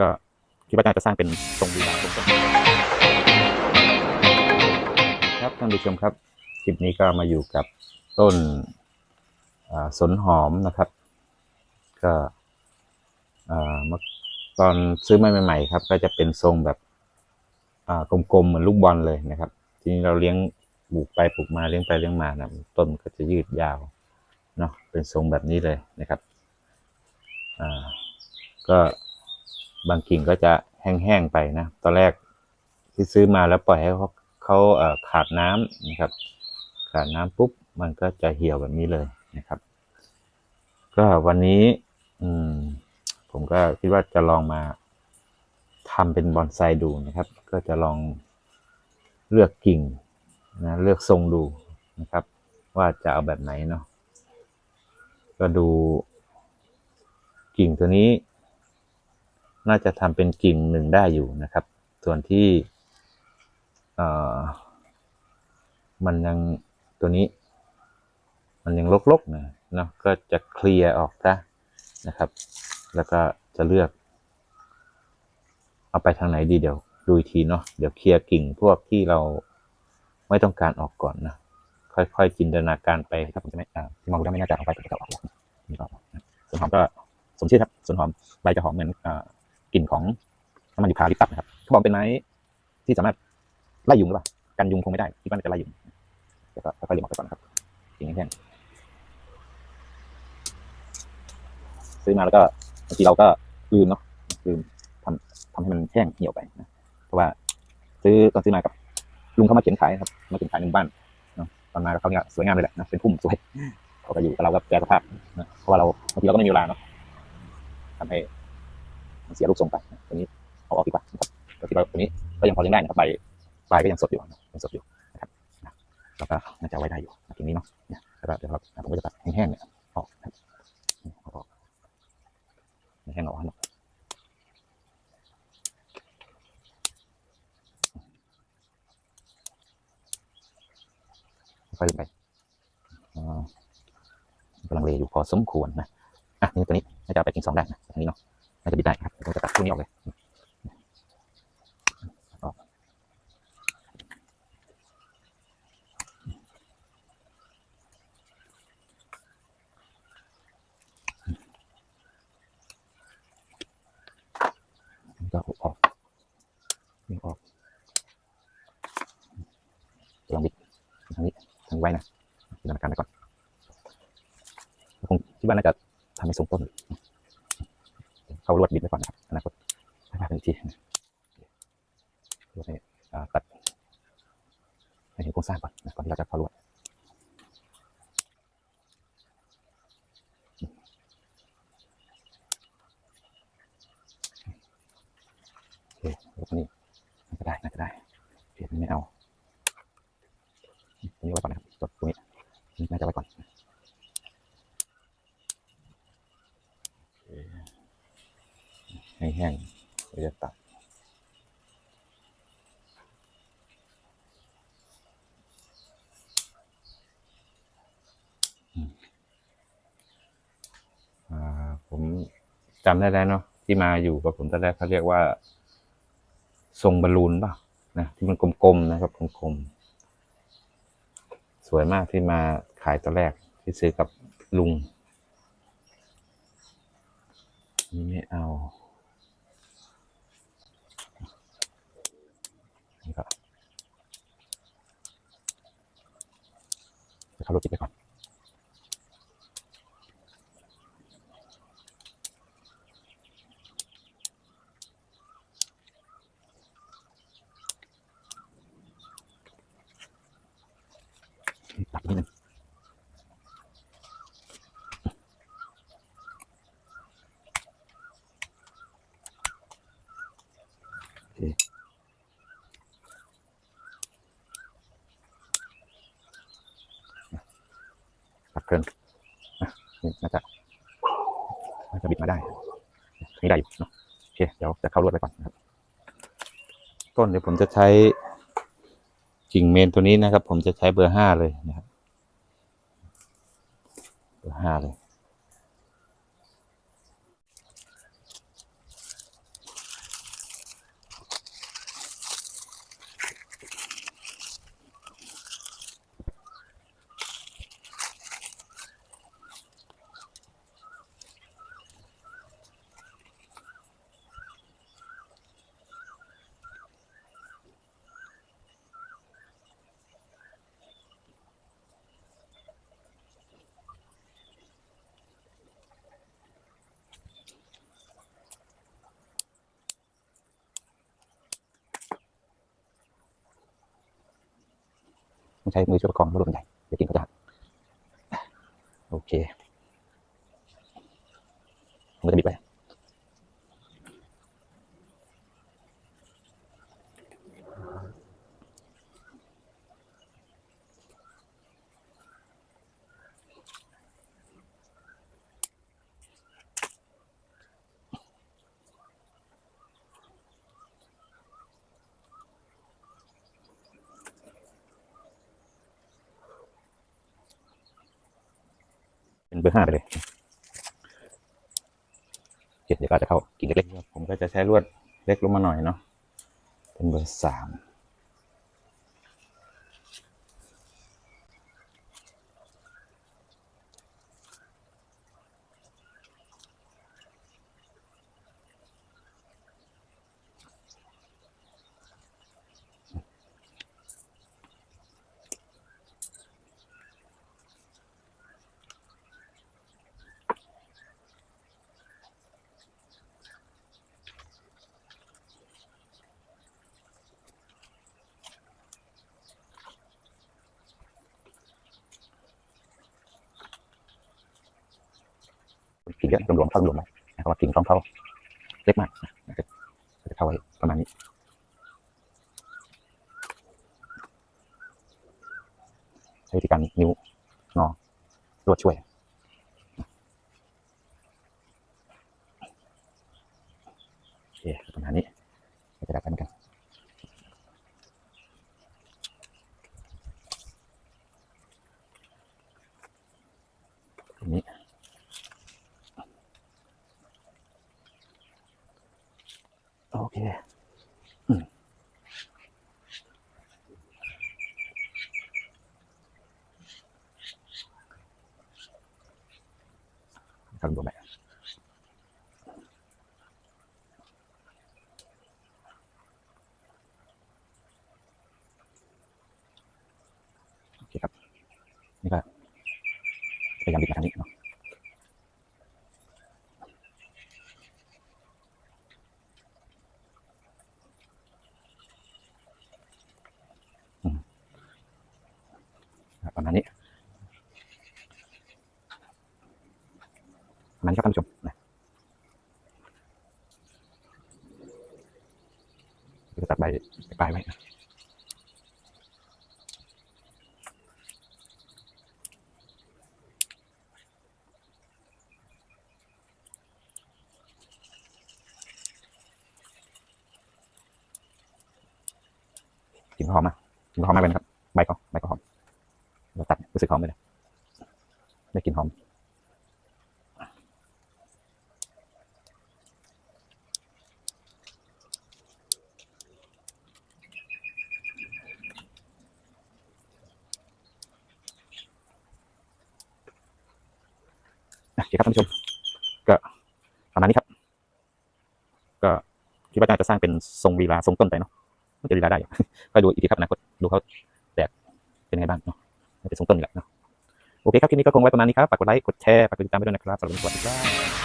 ก็คิดว่าจะสร้างเป็นทรงวีลาทรงครับท่านผู้ชมครับคลิปนี้ก็มาอยู่กับต้นสนหอมนะครับ ก็เมื่อตอนซื้อมาใหม่ๆครับ ก็จะเป็นทรงแบบกลมๆเหมือนลูกบอลเลยนะครับ ทีนี้เราเลี้ยงปลูกไปปลูกมาเลี้ยงไปเลี้ยงมานะต้นก็จะยืดยาวเนาะเป็นทรงแบบนี้เลยนะครับ อ่า ก็ บางกิ่งก็จะแห้งๆไปนะ ตอนแรกที่ซื้อมาแล้วปล่อยให้เขาเขาขาดน้ำนะครับ ขาดน้ำปุ๊บมันก็จะเหี่ยวแบบนี้เลยนะครับ ก็วันนี้อืมผมก็คิดว่าจะลองมาทำเป็นบอนไซดูนะครับ ก็จะลองเลือกกิ่งนะเลือกทรงดูนะครับ ว่าจะเอาแบบไหนเนาะก็ดูกิ่งตัวนี้ น่าจะทำเป็นกิ่งหนึ่งได้อยู่นะครับ ส่วนที่มันยังตัวนี้ มันยังลกๆนะเนาะก็จะเคลียร์ออกซะนะครับ แล้วก็จะเลือก เอาไปทางไหนดีเดี๋ยวดูอีกทีเนาะเดี๋ยวเคลียร์กิ่งพวกที่เราไม่ต้องการออกก่อนนะค่อยๆจินตนาการไปครับผมจะไม่อ่าที่มองดูได้ไม่น่าจะเอาไปแต่ก็ออกแล้วนี่ก็ส่วนหอมก็สมชื่อครับส่วนหอมใบจะหอมเหมือนอ่า กลิ่นของน้ำมันยูคาลิปตัสนะครับเขาบอกเป็นไม้ที่สามารถไล่ยุงหรือเปล่ากันยุงคงไม่ได้คิดว่าน่าจะไล่ยุงเดี๋ยวก็ค่อยๆเลี้ยงออกไปก่อนนะครับกิ่งแห้งๆซื้อมาแล้วก็บางทีเราก็ลืมเนาะลืมทำทำให้มันแห้งเหี่ยวไปนะเพราะว่า ซื้อตอนซื้อมากับลุงเขามาเขียนขายครับมาเขียนขายในหมู่บ้านเนาะตอนมากับเขาเนี่ยสวยงามเลยแหละนะเป็นพุ่มสวยเขาก็อยู่กับเราก็แปรสภาพนะเพราะว่าเราบางทีเราก็ไม่มีเวลาเนาะทำให้ เสียรูปทรงไปตัวนี้เอาออกดีกว่านะครับก็คิดว่าตัวนี้ก็ยังพอเลี้ยงได้นะครับใบใบก็ยังสดอยู่นะยังสดอยู่นะครับแล้วก็น่าจะไว้ได้อยู่ทีนี้เนาะแล้วก็เดี๋ยวเราผมก็จะตัดแห้งๆเนี่ยออกนะครับเอาออกแห้งออกให้หมดค่อยๆไปอ่ากำลังเลอยู่พอสมควรนะอะนี่ตัวนี้น่าจะเอาไปกินสองได้นะอันนี้เนาะ น่าจะบิดได้ครับผมจะตัดพวกนี้ออกเลยออกก็ออกนี่ออกลังบิดทางนี้ทางไว้นะจินตนาการไปก่อนคงคิดว่าน่าจะทำให้ทรงต้น เข้าลวดบิดไปก่อนนะครับอนาคตไม่ว่ากันอีกทีลวดให้ตัดให้เห็นโครงสร้างก่อนนะก่อนที่เราจะเข้าลวดโอเคลวดนี้น่าจะได้น่าจะได้เปลี่ยนไม่เอาอันนี้ไว้ก่อนนะครับตัวตรงนี้น่าจะไว้ก่อน แห้งๆเราจะตัดอ่าผมจำได้แล้วเนาะที่มาอยู่กับผมตอนแรกเขาเรียกว่า ทรงบอลลูนป่ะนะที่มันกลมๆนะครับกลมๆสวยมากที่มาขายตอนแรกที่ซื้อกับลุงนี่ไม่เอา นี่ก็จะเข้ารถปิดไปก่อนตัดนิดนึงโอเค เพลินอะนี่น่าจะน่าจะบิดมาได้นี่ได้อยู่เนาะโอเคเดี๋ยวจะเข้ารวดไปก่อนนะครับ ต้นเดี๋ยวผมจะใช้กิ่งเมนตัวนี้นะครับ ผมจะใช้เบอร์ห้าเลยนะครับ เบอร์ห้าเลย ต้องใช้มือช่วยประคองรถบันไดเดี๋ยวกิ่งเขาจะหักโอเคมันจะบิดไป เบอร์ห้าไปเลยเดี๋ยวก็จะเข้ากิ่งเล็กๆผมก็จะใช้ลวดเล็กลงมาหน่อยเนาะเป็นเบอร์สาม กิ่งเยอะรวมๆเข้ารวมๆไปนะครับว่ากิ่งต้องเข้าเล็กมากนะจะเข้าไว้ประมาณนี้ใช้วิธีการนิ้วงอรวดช่วยโอเคประมาณนี้จะได้กันกัน ตรงนี้ โอเคอืมทำตัวแบบโอเคครับ นี่ก็พยายามบิดมาทางนี้ เนาะประมาณนี้ประมาณนี้ครับท่านผู้ชมนะจะตัดใบปลายไว้นะกลิ่นหอมอะกลิ่นหอมมากเลยนะครับ ใบก็ใบก็หอม เราตัดรู้สึกหอมเลยนะได้กลิ่นหอม โอ เคครับท่านผู้ชม ก็ประมาณนี้ครับ ก็คิดว่าน่าจะสร้างเป็นทรงวีลาทรงต้นไปเนาะมันจะวีลาได้ก็ดูอีกทีครับอนาคตดูเขาแตกเป็นไงบ้างเนาะเป็นทรงต้นนี่แหละเนาะโอเคครับคลิปนี้ก็คงไว้ประมาณนี้ครับฝากกดไลค์กดแชร์ฝากกดติดตามไปด้วยนะครับสำหรับวันนี้สวัสดีครับ